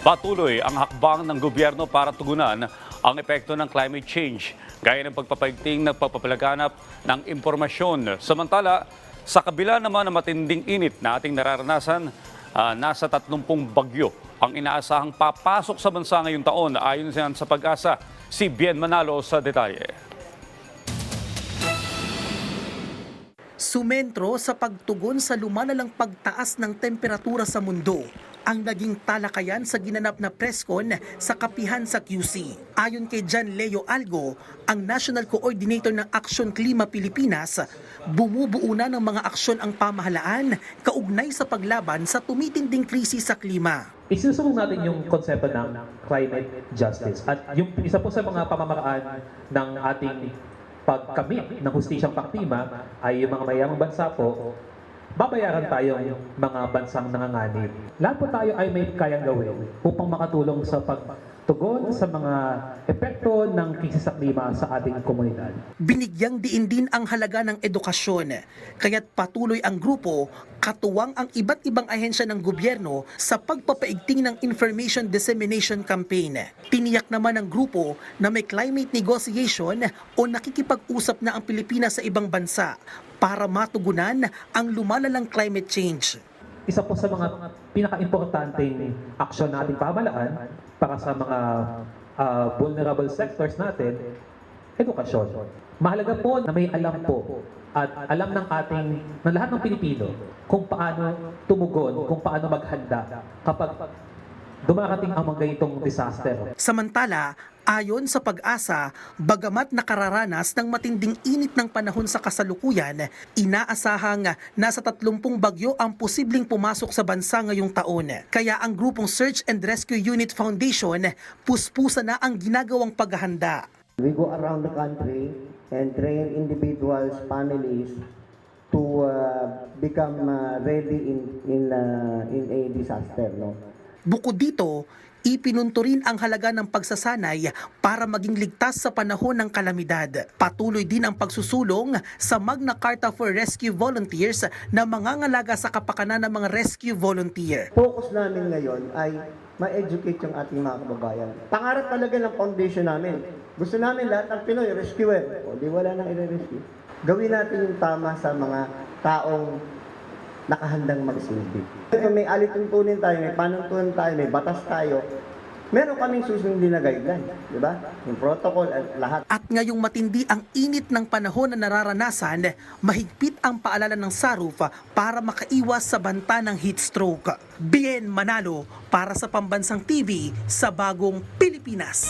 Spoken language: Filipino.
Patuloy ang hakbang ng gobyerno para tugunan ang epekto ng climate change, gaya ng pagpapaigting ng pagpapalaganap ng impormasyon. Samantala, sa kabila naman ng matinding init na ating nararanasan, ah, nasa 30 bagyo ang inaasahang papasok sa bansa ngayong taon ayon sa pag-asa. Si Bien Manalo sa detalye. Sumentro sa pagtugon sa lumalalang pagtaas ng temperatura sa mundo ang naging talakayan sa ginanap na preskon sa kapihan sa QC. Ayon kay John Leo Algo, ang National Coordinator ng Action Klima Pilipinas, bumubuo na ng mga aksyon ang pamahalaan kaugnay sa paglaban sa tumitinding krisis sa klima. Isusunod natin yung konsepto ng climate justice. At yung isa po sa mga pamamaraan ng ating pagkamit ng hustisyang pangklima ay yung mga mayamang bansa po, babayaran tayo yung mga bansang nanganganib. Lahat po tayo ay may kayang gawin upang makatulong sa pagtugon sa mga epekto ng krisis sa klima sa ating komunidad. Binigyang diin din ang halaga ng edukasyon, kaya't patuloy ang grupo katuwang ang iba't ibang ahensya ng gobyerno sa pagpapaigting ng Information Dissemination Campaign. Tiniyak naman ng grupo na may climate negotiation o nakikipag-usap na ang Pilipinas sa ibang bansa para matugunan ang lumalalang climate change. isa po sa mga pinaka-importanting aksyon na ating pamahalaan para sa mga ah, vulnerable sectors natin, edukasyon. Mahalaga po na may alam po at alam ng ating, ng lahat ng Pilipino kung paano tumugon, kung paano maghanda kapag dumarating ang mga ganitong disaster. Samantala, ayon sa pag-asa, bagamat nakararanas ng matinding init ng panahon sa kasalukuyan, inaasahang nasa 30 bagyo ang posibleng pumasok sa bansa ngayong taon. Kaya ang grupong Search and Rescue Unit Foundation, puspusa na ang ginagawang paghahanda. We go around the country and train individuals, families to uh, become uh, ready in in uh, in a disaster, no. Bukod dito, ipinunto rin ang halaga ng pagsasanay para maging ligtas sa panahon ng kalamidad. Patuloy din ang pagsusulong sa Magna Carta for Rescue Volunteers na mangangalaga sa kapakanan ng mga rescue volunteer. Focus namin ngayon ay ma-educate yung ating mga kababayan. Pangarap talaga ng foundation namin. Gusto namin lahat ng Pinoy, rescuer. O di wala nang i-rescue. Gawin natin yung tama sa mga taong nakahandang magsilbi. Kung may alituntunin tayo, may panuntunan tayo, may batas tayo, meron kaming susundin na guideline. Di ba? Yung protocol at lahat. At ngayong matindi ang init ng panahon na nararanasan, mahigpit ang paalala ng SARUF para makaiwas sa banta ng heat stroke. Bien Manalo para sa Pambansang TV sa Bagong Pilipinas.